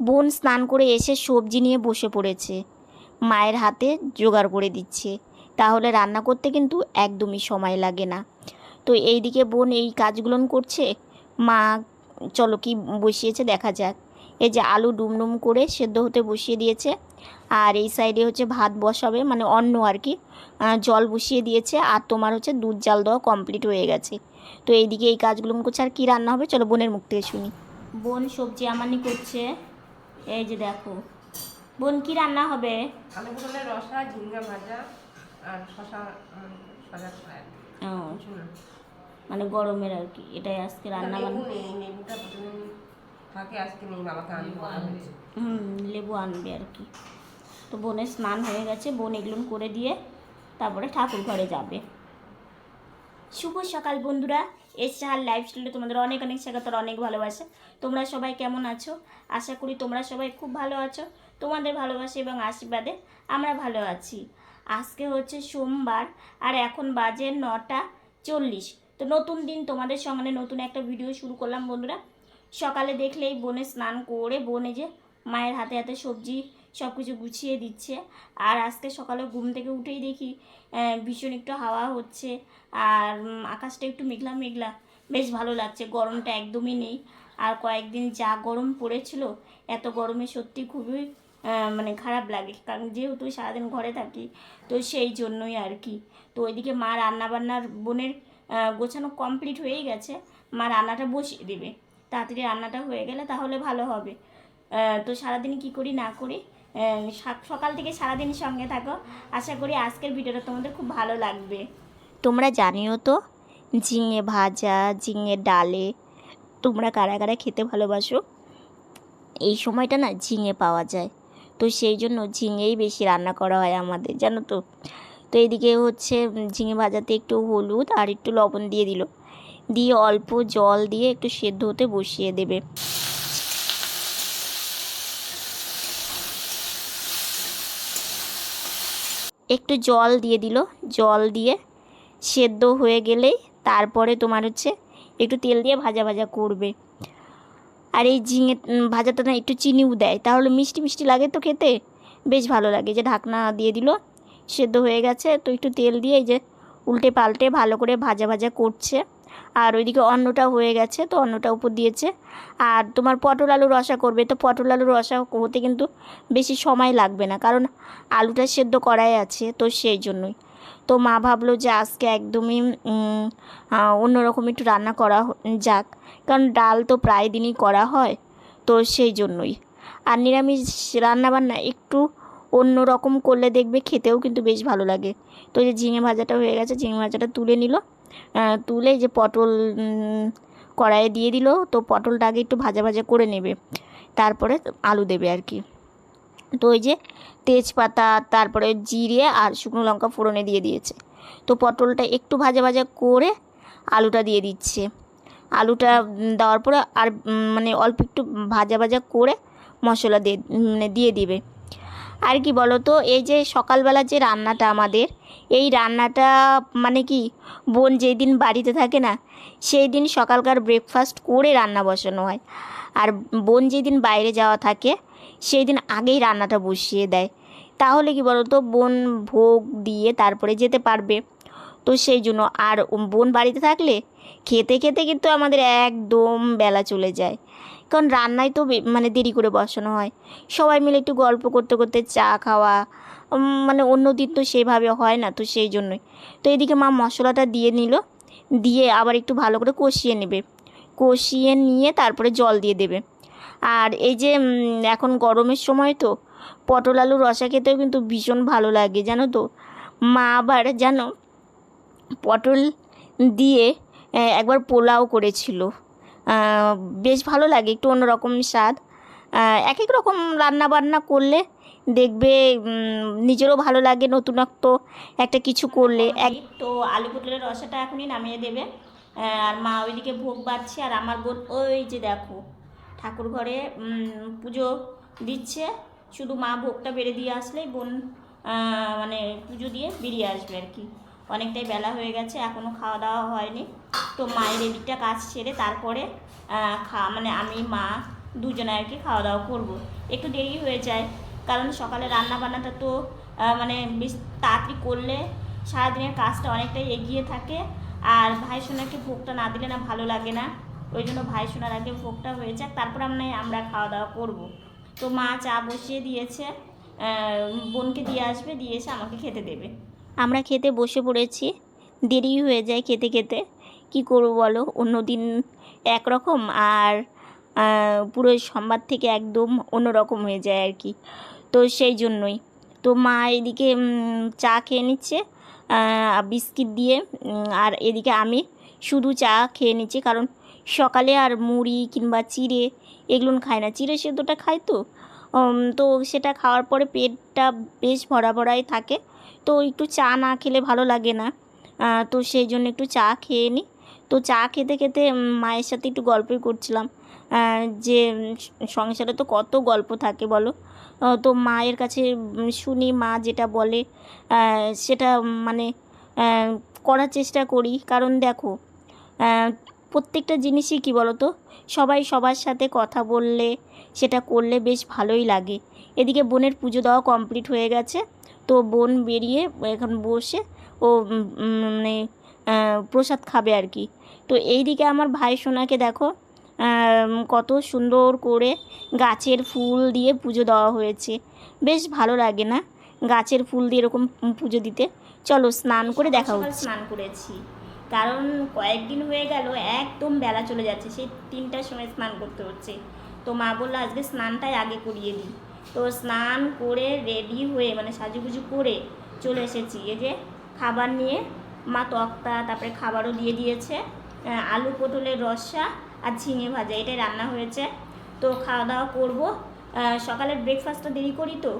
বোন স্নান করে এসে সবজি নিয়ে বসে পড়েছে। মায়ের হাতে জোগাড় করে দিচ্ছে। তাহলে রান্না করতে কিন্তু একদমই সময় লাগে না। তো এইদিকে বোন এই কাজগুলো করছে। মা, চলো কি বসিয়েছে দেখা যাক। এই যে আলু ডুমডুম করে সেদ্ধ হতে বসিয়ে দিয়েছে। আর এই সাইডে হচ্ছে ভাত বসাবে মানে অন্ন আর কি। জল বসিয়ে দিয়েছে। আর তোমার হচ্ছে দুধ জাল দেওয়া কমপ্লিট হয়ে গেছে। তো এইদিকে এই কাজগুলো করছে। আর কি রান্না হবে? চলো বোনের মুখ থেকে শুনি। বোন সবজি আমানি করছে। এই যে দেখো বোন কি রান্না হবে? আলু পটলের রসা ঝিঙ্গা ভাজা আর শশা শশা ফ্রাই। ও, মানে গরমের আর কি এটাই আজকে রান্না লেবু বান্না। নেই লেবুটা প্রতিদিন থাকে আজকে নেই বাবাকে হুম লেবু আনবে আর কি। তো বোনের স্নান হয়ে গেছে বোন এগুলো করে দিয়ে তারপরে ঠাকুর ঘরে যাবে। শুভ সকাল বন্ধুরা। এসআর লাইফস্টাইলে তোমাদের অনেক অনেক স্বাগত অনেক ভালোবাসা। তোমরা সবাই কেমন আছো? আশা করি তোমরা সবাই খুব ভালো আছো। তোমাদের ভালোবাসা এবং আশীর্বাদে আমরা ভালো আছি। আজকে হচ্ছে সোমবার আর এখন বাজে নটা চল্লিশ। তো নতুন দিন তোমাদের সঙ্গে নতুন একটা ভিডিও শুরু করলাম বন্ধুরা। সকালে দেখলেই বনে স্নান করে বনে যে মায়ের হাতে হাতে সবজি সব কিছু গুছিয়ে দিচ্ছে। আর আজকে সকালে ঘুম থেকে উঠেই দেখি ভীষণ একটু হাওয়া হচ্ছে। আর আকাশটা একটু মেঘলা মেঘলা। বেশ ভালো লাগছে, গরমটা একদমই নেই। আর কয়েকদিন যা গরম পড়েছিল, এত গরমে সত্যি খুবই মানে খারাপ লাগে। কারণ যেহেতু সারাদিন ঘরে থাকি, তো সেই জন্যই আর কি। তো ওইদিকে মা রান্নাবান্নার বোনের গোছানো কমপ্লিট হয়েই গেছে। মা রান্নাটা বসিয়ে দেবে। তাড়াতাড়ি রান্নাটা হয়ে গেলে তাহলে ভালো হবে। তো সারাদিন কি করি না করি সকাল থেকে সারাদিন সঙ্গে থাকো। আশা করি আজকের ভিডিওটা তোমাদের খুব ভালো লাগবে। তোমরা জানিও তো, ঝিঙে ভাজা, ঝিঙে ডালে, তোমরা কারা কারা খেতে ভালোবাসো? এই সময়টা না ঝিঙে পাওয়া যায়। তো সেই জন্য ঝিঙেই বেশি রান্না করা হয় আমাদের, জানো তো। তো এদিকে হচ্ছে ঝিঙে ভাজাতে একটু হলুদ আর একটু লবণ দিয়ে দিল। দিয়ে অল্প জল দিয়ে একটু সেদ্ধ হতে বসিয়ে দেবে। একটু জল দিয়ে দিল। জল দিয়ে সেদ্ধ হয়ে গেলেই তারপরে তোমার হচ্ছে একটু তেল দিয়ে ভাজা ভাজা করবে। আর এই ঝিঙে ভাজাতে ভাজাটা না একটু চিনিও দেয়। তাহলে মিষ্টি মিষ্টি লাগে তো খেতে। বেশ ভালো লাগে। যে ঢাকনা দিয়ে দিল, সেদ্ধ হয়ে গেছে। তো একটু তেল দিয়ে এই যে উল্টে পাল্টে ভালো করে ভাজা ভাজা করছে। আর ওইদিকে অন্নটা হয়ে গেছে, তো অন্নটা উপর দিয়েছে। আর তোমার পটল আলু রসা করবে, তো পটল আলু রসা হতে কিন্তু বেশি সময় লাগবে না, কারণ আলুটা সেদ্ধ করাই আছে, তো সেই জন্যই। তো মা ভাবলো যে আজকে একদমই অন্যরকম একটু রান্না করা যাক, কারণ ডাল তো প্রায় দিনই করা হয়, তো সেই জন্যই। আর নিরামিষ রান্নাবান্না একটু অন্য রকম করলে দেখবে খেতেও কিন্তু বেশ ভালো লাগে। তো যে ঝিঙে ভাজাটা হয়ে গেছে, ঝিঙে ভাজাটা তুলে নিল তুলে যে পটল কড়াইয়ে দিয়ে দিল, তো পটলটা আগে একটু ভাজা ভাজা করে নেবে। তারপরে আলু দেবে আর কি। তো ওই যে তেজপাতা, তারপরে জিরে আর শুকনো লঙ্কা ফোড়নে দিয়ে দিয়েছে। তো পটলটা একটু ভাজা ভাজা করে আলুটা দিয়ে দিচ্ছে। আলুটা দেওয়ার পরে আর মানে অল্প একটু ভাজা ভাজা করে মশলা দিয়ে মানে দিয়ে দিবে। আর কি বলো তো এই যে সকালবেলা যে রান্নাটা আমাদের এই রান্নাটা মানে কি, বোন যেই দিন বাড়িতে থাকে না সেই দিন সকালকার ব্রেকফাস্ট করে রান্না বসানো হয়। আর বোন যেদিন বাইরে যাওয়া থাকে সেই দিন আগেই রান্নাটা বসিয়ে দেয়। তাহলে কি বলো তো বোন ভোগ দিয়ে তারপরে যেতে পারবে। তো সেই জন্য আর বোন বাড়িতে থাকলে খেতে খেতে কিন্তু আমাদের একদম বেলা চলে যায়। কারণ রান্নায় তো মানে দেরি করে বসানো হয়। সবাই মিলে একটু গল্প করতে করতে চা খাওয়া মানে অন্য দিন তো সেইভাবে হয় না তো সেই জন্যই। তো এদিকে মা মশলাটা দিয়ে নিল, দিয়ে আবার একটু ভালো করে কষিয়ে নেবে। কষিয়ে নিয়ে তারপরে জল দিয়ে দেবে। আর এই যে এখন গরমের সময় তো পটল আলু রসা খেতেও কিন্তু ভীষণ ভালো লাগে, জানো তো? মা আবার জানো পটল দিয়ে একবার পোলাও করেছিল। বেশ ভালো লাগে, একটু অন্যরকম স্বাদ। এক এক রকম রান্না বান্না করলে দেখবে নিজেরও ভালো লাগে নতুনত্ব একটা কিছু করলে। এক তো আলু পটলের রসাটা এখনই নামিয়ে দেবে। আর মা ওইদিকে ভোগ বাড়ছে আর আমার বোন ওই যে দেখো ঠাকুর ঘরে পুজো দিচ্ছে। শুধু মা ভোগটা বেড়ে দিয়ে আসলেই বোন মানে পুজো দিয়ে বেরিয়ে আসবে আর কি। অনেকটাই বেলা হয়ে গেছে এখনও খাওয়া দাওয়া হয়নি। তো মায়ের এদিকটা কাজ সেরে তারপরে খা মানে আমি মা দুজনে আর কি খাওয়া দাওয়া করব। একটু দেরি হয়ে যায় কারণ সকালে রান্না বান্নাটা তো মানে বেশ তাড়াতাড়ি করলে সারাদিনের কাজটা অনেকটাই এগিয়ে থাকে। আর ভাই সোনাকে ভোগটা না দিলে না ভালো লাগে না। ওই জন্য ভাই সোনার আগে ভোগটা হয়ে যাক, তারপর আমরা আমরা খাওয়া দাওয়া করব। তো মা চা বসিয়ে দিয়েছে বোনকে দিয়ে আসবে, দিয়ে এসে আমাকে খেতে দেবে। আমরা খেতে বসে পড়েছি, দেরি হয়ে যায় খেতে খেতে। কি করব বলো, অন্য দিন একরকম আর পুরো সোমবার থেকে একদম অন্যরকম হয়ে যায় আর কি। তো সেই জন্যই। তো মা এদিকে চা খেয়ে নিচ্ছে বিস্কিট দিয়ে আর এদিকে আমি শুধু চা খেয়ে নিচ্ছি, কারণ সকালে আর মুড়ি কিংবা চিড়ে এগুলো খায় না। চিড়ে সেদ্ধটা খায় তো তো সেটা খাওয়ার পরে পেটটা বেশ ভরা ভরাই থাকে, তো একটু চা না খেলে ভালো লাগে না। তো সেই জন্য একটু চা খেয়ে নিই তো চা খেতে খেতে মায়ের সাথে একটু গল্পই করছিলাম যে, সংসারে তো কত গল্প থাকে বলো? তো মায়ের কাছে শুনি মা যেটা বলে সেটা মানে করার চেষ্টা করি। কারণ দেখো প্রত্যেকটা জিনিসই কী বলো তো সবাই সবার সাথে কথা বললে, সেটা করলে বেশ ভালোই লাগে। এদিকে বোনের পুজো দেওয়া কমপ্লিট হয়ে গেছে, তো বোন বেরিয়ে এখন বসে ও মানে প্রসাদ খাবে আর কি। তো এইদিকে আমার ভাই সোনাকে দেখো কত সুন্দর করে গাছের ফুল দিয়ে পুজো দেওয়া হয়েছে। বেশ ভালো লাগে না গাছের ফুল দিয়ে এরকম পুজো দিতে? চলো স্নান করে দেখা হচ্ছে। স্নান করেছি। কারণ কয়েকদিন হয়ে গেল একদম বেলা চলে যাচ্ছে সেই তিনটার সময় স্নান করতে হচ্ছে। তো মা বলল আজকে স্নানটাই আগে করিয়ে দিই। তো স্নান করে রেডি হয়ে মানে সাজুগুজু করে চলে এসেছি। এই যে খাবার নিয়ে মা তক্তা তারপরে খাবারও দিয়ে দিয়েছে আলু পটলের রসা আর ঝিঙে ভাজা এটাই রান্না হয়েছে। তো খাওয়া দাওয়া করব সকালের ব্রেকফাস্টটা দেরি করি তো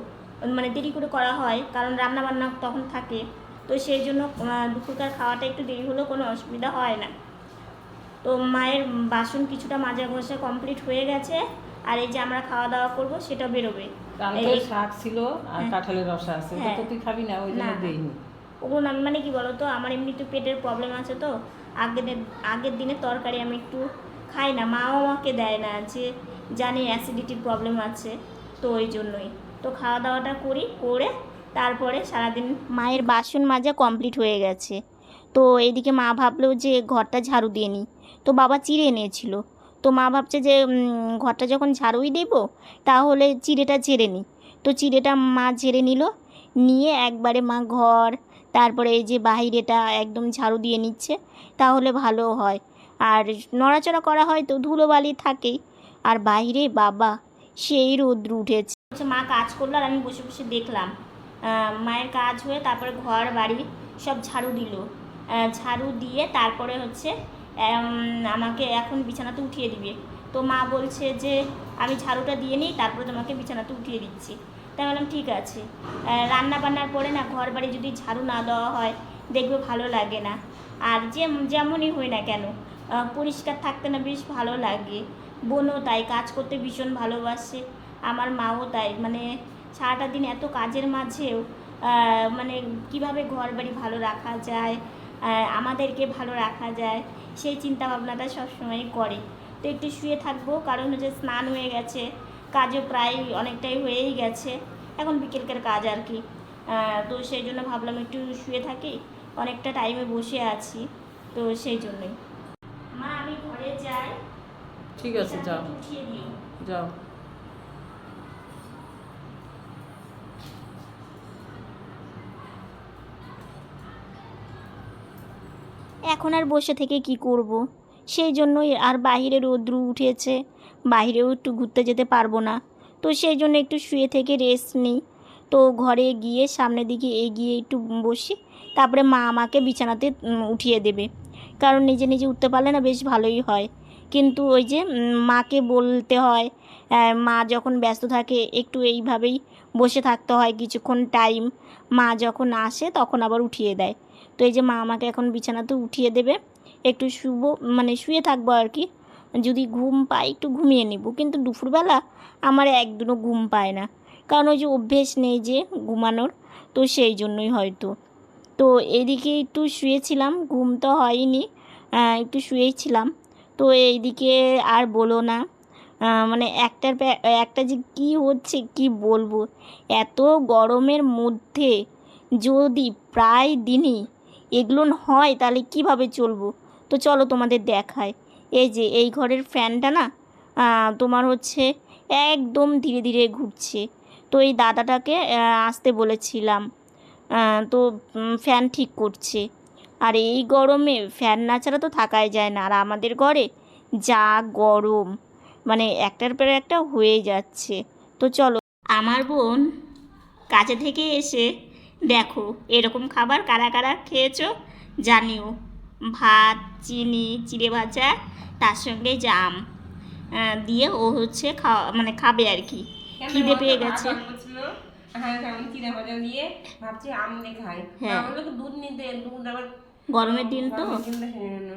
মানে দেরি করে করা হয় কারণ রান্না বান্না তখন থাকে। তো সেই জন্য দুপুরকার খাওয়াটা একটু দেরি হলেও কোনো অসুবিধা হয় না। তো মায়ের বাসন কিছুটা মাজা ঘষা কমপ্লিট হয়ে গেছে আর এই যে আমরা খাওয়া দাওয়া করব সেটা বেরোবে। শাক ছিল আর হ্যাঁ। কাঁঠালের রসা আছে হ্যাঁ। তো তুই খাবি না ওই জন্য দেইনি। ওগুলো আমি মানে কি বলো তো আমার এমনি একটু পেটের প্রবলেম আছে তো আগের আগের দিনে তরকারি আমি একটু খাই না, মাও আমাকে দেয় না, যে জানি অ্যাসিডিটির প্রবলেম আছে, তো ওই জন্যই। তো খাওয়া দাওয়াটা করি, করে তারপরে সারাদিন মায়ের বাসন মাজা কমপ্লিট হয়ে গেছে। তো এদিকে মা ভাবলো যে ঘরটা ঝাড়ু দিয়ে নিই। তো বাবা চিড়ে এনেছিল। তো মা ভাবছে যে ঘরটা যখন ঝাড়ুই দেব, তাহলে চিড়েটা ঝেড়ে নিই। তো চিড়েটা মা ঝেড়ে নিল। নিয়ে একবারে মা ঘর, তারপরে এই যে বাহিরেটা একদম ঝাড়ু দিয়ে নিচ্ছে, তাহলে ভালো হয়। আর নড়াচড়া করা হয় তো ধুলোবালি থাকেই আর বাইরে বাবা, সেই রৌদ্র উঠেছে। হচ্ছে মা কাজ করল আর আমি বসে বসে দেখলাম। মায়ের কাজ হয়ে তারপরে ঘর, বাড়ি সব ঝাড়ু দিল। ঝাড়ু দিয়ে তারপরে হচ্ছে আমাকে এখন বিছানাতে উঠিয়ে দিবে। তো মা বলছে যে, আমি ঝাড়ুটা দিয়ে নিই, তারপরে তোমাকে বিছানাতে উঠিয়ে দিচ্ছি। তাই বললাম, ঠিক আছে। রান্না বান্নার পরে না, ঘর, বাড়ি যদি ঝাড়ু না দেওয়া হয়, দেখবে ভালো লাগে না। আর যে, যেমনই হই না কেন পরিষ্কার থাকতে না বেশ ভালো লাগে। বোনও তাই কাজ করতে ভীষণ ভালোবাসে। আমার মাও তাই। মানে সারাটা দিন এত কাজের মাঝেও মানে কীভাবে ঘর বাড়ি ভালো রাখা যায় আমাদেরকে ভালো রাখা যায়, সেই চিন্তা ভাবনাটা সবসময় করে। তো একটু শুয়ে থাকব, কারণ হচ্ছে স্নান হয়ে গেছে। কাজও প্রায় অনেকটাই হয়েই গেছে। এখন বিকেলকার কাজ আর কি। তো সেই জন্য ভাবলাম একটু শুয়ে থাকি। অনেকটা টাইমে বসে আছি। তো সেই জন্যই। মা আমি ঘরে যাই। ঠিক আছে যাও। যাও। এখন আর বসে থেকে কি করব। সেই জন্যই আর বাইরে রৌদ্র উঠেছে। বাইরেও একটু ঘুরতে যেতে পারব না। তো সেই জন্য একটু শুয়ে থেকে রেস্ট নিই। তো ঘরে গিয়ে সামনের দিকে এগিয়ে একটু বসি। তারপরে মা আমাকে বিছানাতে উঠিয়ে দেবে। কারণ নিজে নিজে উঠতে পারলে না বেশ ভালোই হয়। কিন্তু ওই যে মাকে বলতে হয় মা যখন ব্যস্ত থাকে, একটু এইভাবেই বসে থাকতে হয় কিছুক্ষণ টাইম মা যখন আসে, তখন আবার উঠিয়ে দেয়। তো এই যে, মা আমাকে এখন বিছানাতে উঠিয়ে দেবে। একটু শুব মানে শুয়ে থাকব আর কি। যদি ঘুম পাই একটু ঘুমিয়ে নিব। কিন্তু দুপুরবেলা আমার একদিনও ঘুম পায় না। কারণ ওই যে অভ্যেস নেই যে, ঘুমানোর। তো সেই জন্যই হয়তো। তো এদিকে একটু শুয়েছিলাম, ঘুম তো হয়নি একটু শুয়েছিলাম। তো এইদিকে আর বলো না মানে একটার একটা যে কী হচ্ছে কি বলব? এত গরমের মধ্যে যদি প্রায় দিনই এগুলো হয়, তাহলে কীভাবে চলবো? তো চলো তোমাদের দেখায় এই যে এই ঘরের ফ্যানটা না তোমার হচ্ছে একদম ধীরে ধীরে ঘুরছে। তো এই দাদাটাকে আসতে বলেছিলাম। তো ফ্যান ঠিক করছে। আর এই গরমে ফ্যান না ছাড়া তো থাকাই যায় না। আর আমাদের ঘরে যা গরম মানে একটার পর একটা হয়ে যাচ্ছে। তো চলো আমার বোন কাছে থেকে এসে দেখো এরকম খাবার কারা কারা খেয়েছো জানিও। ভাত চিনি চিড়ে ভাজা তার সঙ্গে জাম। দিয়ে ও হচ্ছে খাওয়া মানে খাবে আর কি। খিদে পেয়ে গেছে। হ্যাঁ আমি চিড়া ভাজা দিয়ে ভাবছি আম দিয়ে খাই। হ্যাঁ। দুধ নিতে দুধ আবার গরমের দিন তো। গরমের দিনটা খেয়ে নেন।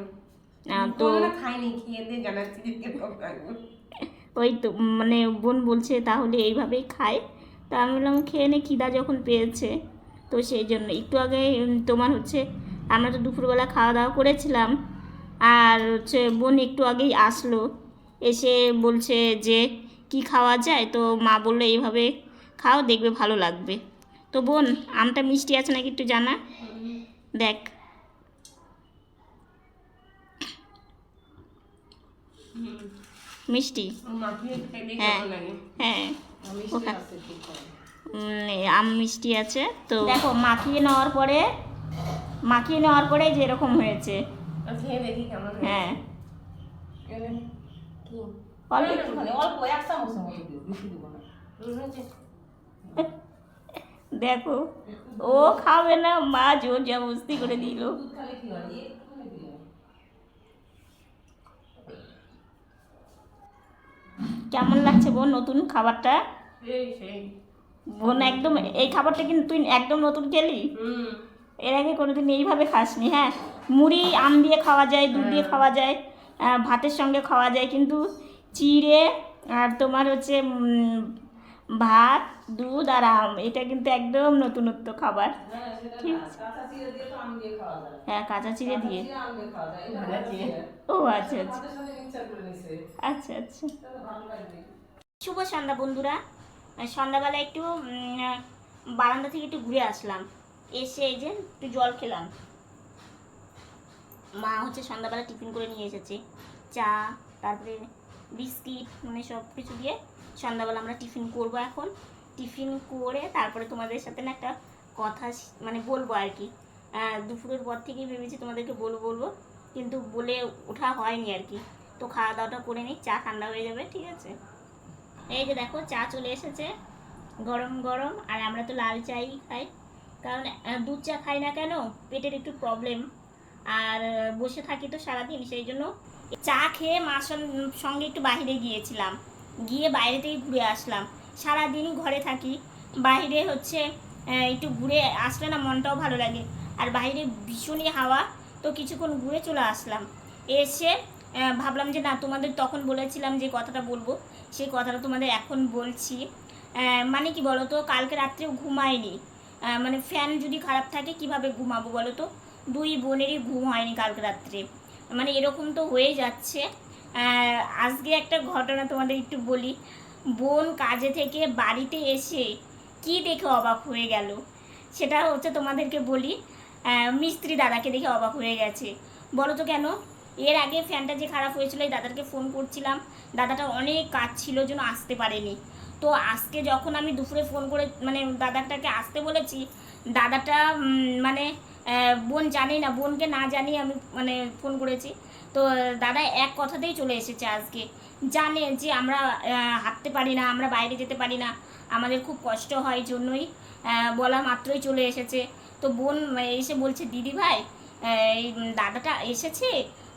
আহ, তো খাইনি খেয়ে দিয়ে জানাচ্ছি যে কীরকম লাগবে। ওই তো মানে বোন বলছে তাহলে এইভাবেই খায় তা আমি বললাম খেয়ে নে খিদা যখন পেয়েছে। তো সেই জন্য একটু আগে তোমার হচ্ছে আমরা তো দুপুরবেলা খাওয়া দাওয়া করেছিলাম। আর হচ্ছে বোন একটু আগেই আসলো। এসে বলছে যে কি খাওয়া যায়? তো মা বলল এইভাবে খাও দেখবে ভালো লাগবে। তো বোন আমটা মিষ্টি আছে নাকি একটু জানা? দেখ। মিষ্টি? হ্যাঁ। হ্যাঁ। আমি মিষ্টি আছে তো দেখো মাখিয়ে নেওয়ার পরে মাখিয়ে নেওয়ার পরে যে এরকম হয়েছে। আর খেয়ে দেখি কেমন হয় অল্প অল্প এক চামচের মতো দিও বেশি দিব না। হয়েছে? দেখো ও খাবে না মা জোর জবরদস্তি করে দিল। হয় কেমন লাগছে বোন নতুন খাবারটা? বোন একদম এই খাবারটা কিন্তু তুই একদম নতুন খেলি? এর আগে কোনোদিন এইভাবে খাসনি হ্যাঁ? মুড়ি আম দিয়ে খাওয়া যায় দুধ দিয়ে খাওয়া যায় ভাতের সঙ্গে খাওয়া যায় কিন্তু চিড়ে আর তোমার হচ্ছে ভাত দুধ আর আম এটা কিন্তু একদম নতুনত্ব খাবার। হ্যাঁ ঠিক না। কাঁচা চিড়ে দিয়ে তো আম দিয়ে খাওয়া যায়। হ্যাঁ কাঁচা চিড়ে দিয়ে। ও আচ্ছা আচ্ছা। আচ্ছা আচ্ছা। লাগবে শুভ সন্ধ্যা বন্ধুরা। সন্ধ্যাবেলা একটু বারান্দা থেকে একটু ঘুরে আসলাম। এসে এই যে একটু জল খেলাম। মা হচ্ছে সন্ধ্যাবেলা টিফিন করে নিয়ে এসেছে। চা তারপরে বিস্কিট মানে সব কিছু দিয়ে সন্ধ্যাবেলা আমরা টিফিন করব এখন। টিফিন করে তারপরে তোমাদের সাথে না একটা কথা মানে বলব আর কি। দুপুরের পর থেকেই ভেবেছি তোমাদেরকে বলব বলব। কিন্তু বলে ওঠা হয়নি আর কি। তো খাওয়া দাওয়াটা করে নিই, চা ঠান্ডা হয়ে যাবে, ঠিক আছে? এই যে দেখো, চা চলে এসেছে। গরম গরম। আর আমরা তো লাল চাই খাই। কারণ দুধ চা খাই না কেন? পেটের একটু প্রবলেম আর বসে থাকি তো সারাদিন, সেই জন্য চা খেয়ে মার সঙ্গে একটু বাইরে গিয়েছিলাম। গিয়ে বাইরে ঘুরে আসলাম। সারাদিনই ঘরে থাকি। বাইরে হচ্ছে একটু ঘুরে আসলে না মনটাও ভালো লাগে। আর বাইরে ভীষণই হাওয়া, তো কিছুক্ষণ ঘুরে চলে আসলাম। এসে ভাবলাম যে না, তোমাদের তখন বলেছিলাম যে কথাটা বলব। সেই কথাটা তোমাদের এখন বলছি। মানে কি বলো তো কালকে রাত্রেও ঘুমায়নি। মানে ফ্যান যদি খারাপ থাকে, কীভাবে ঘুমাবো বলো তো দুই বোনেরই ঘুম হয়নি কালকে রাত্রে। মানে এরকম তো হয়ে যাচ্ছে। আজকে একটা ঘটনা তোমাদের একটু বলি। বোন কাজে থেকে বাড়িতে এসে কি দেখে অবাক হয়ে গেল? সেটা হচ্ছে তোমাদেরকে বলি মিস্ত্রি দাদাকে দেখে অবাক হয়ে গেছে। বলো তো কেন? এর আগে ফ্যানটা যে খারাপ হয়েছিল, এই দাদাকে ফোন করছিলাম। দাদাটা অনেক কাজ ছিল জন্য আসতে পারেনি। তো আজকে যখন আমি দুপুরে ফোন করে মানে দাদাটাকে আসতে বলেছি, দাদাটা মানে বোন জানি না, বোনকে না জানি আমি মানে ফোন করেছি। তো, দাদা এক কথাতেই চলে এসেছে আজকে। জানে যে আমরা হাঁটতে পারি না, আমরা বাইরে যেতে পারি না। আমাদের খুব কষ্ট হয় জন্যই বলা মাত্রই চলে এসেছে। তো বোন এসে বলছে, দিদি ভাই এই দাদাটা এসেছে?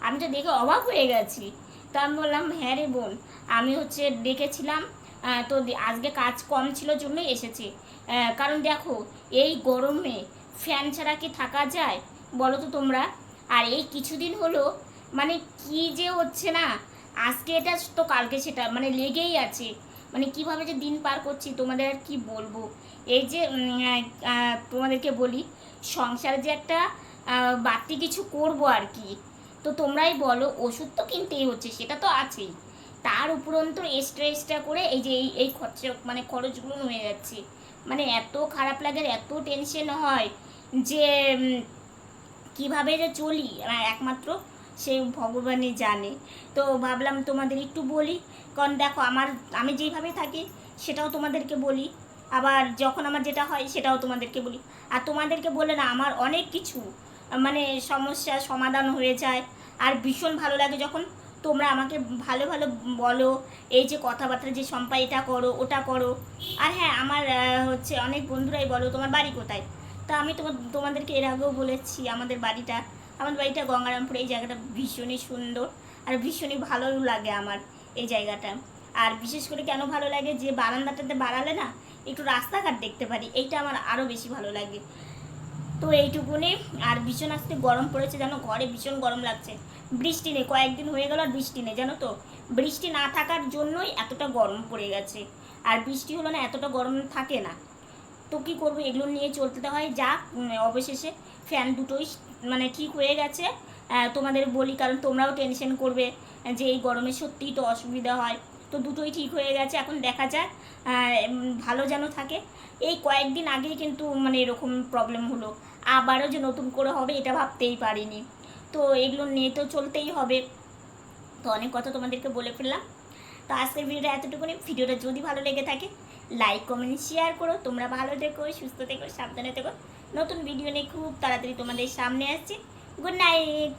আমি তো দেখে অবাক হয়ে গেছি। তা আমি বললাম হ্যাঁ রে বোন, আমি হচ্ছে ডেকেছিলাম তো আজকে কাজ কম ছিল জন্যই এসেছি। কারণ দেখো, এই গরমে ফ্যান ছাড়া কি থাকা যায়? বলো তো তোমরা। আর এই কিছুদিন হলো মানে কি যে হচ্ছে না? আজকে এটা তো কালকে সেটা মানে লেগেই আছে। মানে কীভাবে যে দিন পার করছি, তোমাদের আর কি বলব? এই যে তোমাদেরকে বলি, সংসারে যে একটা বাড়তি কিছু করব আর কি, তো তোমরাই বলো, ওষুধ তো কিনতেই হচ্ছে, সেটা তো আছেই। তার উপরন্ত এক্সট্রা এক্সট্রা করে এই যে এই এই খরচা মানে খরচগুলো হয়ে যাচ্ছে। মানে এত খারাপ লাগে এত টেনশন হয়। যে কীভাবে যে চলি একমাত্র সে ভগবানই জানে। তো ভাবলাম তোমাদের একটু বলি, কারণ দেখো আমার, আমি যেইভাবে থাকি সেটাও তোমাদেরকে বলি, আবার যখন আমার যেটা হয় সেটাও তোমাদেরকে বলি। আর তোমাদেরকে বলে না, আমার অনেক কিছু মানে সমস্যার সমাধান হয়ে যায়। আর ভীষণ ভালো লাগে যখন তোমরা আমাকে ভালো ভালো বলো, এই যে কথাবার্তা, যে সম্পা, এটা করো, ওটা করো। আর হ্যাঁ আমার হচ্ছে অনেক বন্ধুরাই বলো, তোমার বাড়ি কোথায়? তা আমি তোমার তোমাদেরকে এর আগেও বলেছি আমাদের বাড়িটা আমাদের বাড়িটা গঙ্গারামপুর, এই জায়গাটা ভীষণই সুন্দর আর ভীষণই ভালো লাগে আমার এই জায়গাটা। আর বিশেষ করে কেন ভালো লাগে যে বারান্দাটাতে বাড়ালে না একটু রাস্তাঘাট দেখতে পারি, এইটা আমার আরও বেশি ভালো লাগে। তো এইটুকুনি, আর ভীষণ আজকে গরম পড়েছে যেন ঘরে ভীষণ গরম লাগছে। বৃষ্টি নেই, কয়েকদিন হয়ে গেল আর বৃষ্টি নেই, জানো তো? বৃষ্টি না থাকার জন্যই এতটা গরম পড়ে গেছে। আর বৃষ্টি হলো না এতটা গরম থাকে না। তো কী করব? এগুলো নিয়ে চলতে হয়। যা অবশেষে ফ্যান দুটোই মানে ঠিক হয়ে গেছে। তোমাদের বলি, কারণ তোমরাও টেনশন করবে যে এই গরমে সত্যিই তো অসুবিধা হয়। তো দুটোই ঠিক হয়ে গেছে। এখন দেখা যাক ভালো যেন থাকে। এই কয়েকদিন আগেই কিন্তু মানে এরকম প্রবলেম হলো। আবারও যে নতুন করে হবে, এটা ভাবতেই পারিনি। তো এগুলো নিয়ে তো চলতেই হবে। তো অনেক কথা তোমাদেরকে বলে ফেললাম। তো আজকের ভিডিওটা এতটুকুনি। ভিডিওটা যদি ভালো লেগে থাকে লাইক কমেন্ট শেয়ার করো। তোমরা ভালো থেকো, সুস্থ থেকো, সাবধানে থেকো। নতুন ভিডিও নিয়ে খুব তাড়াতাড়ি তোমাদের সামনে আসছে। Good night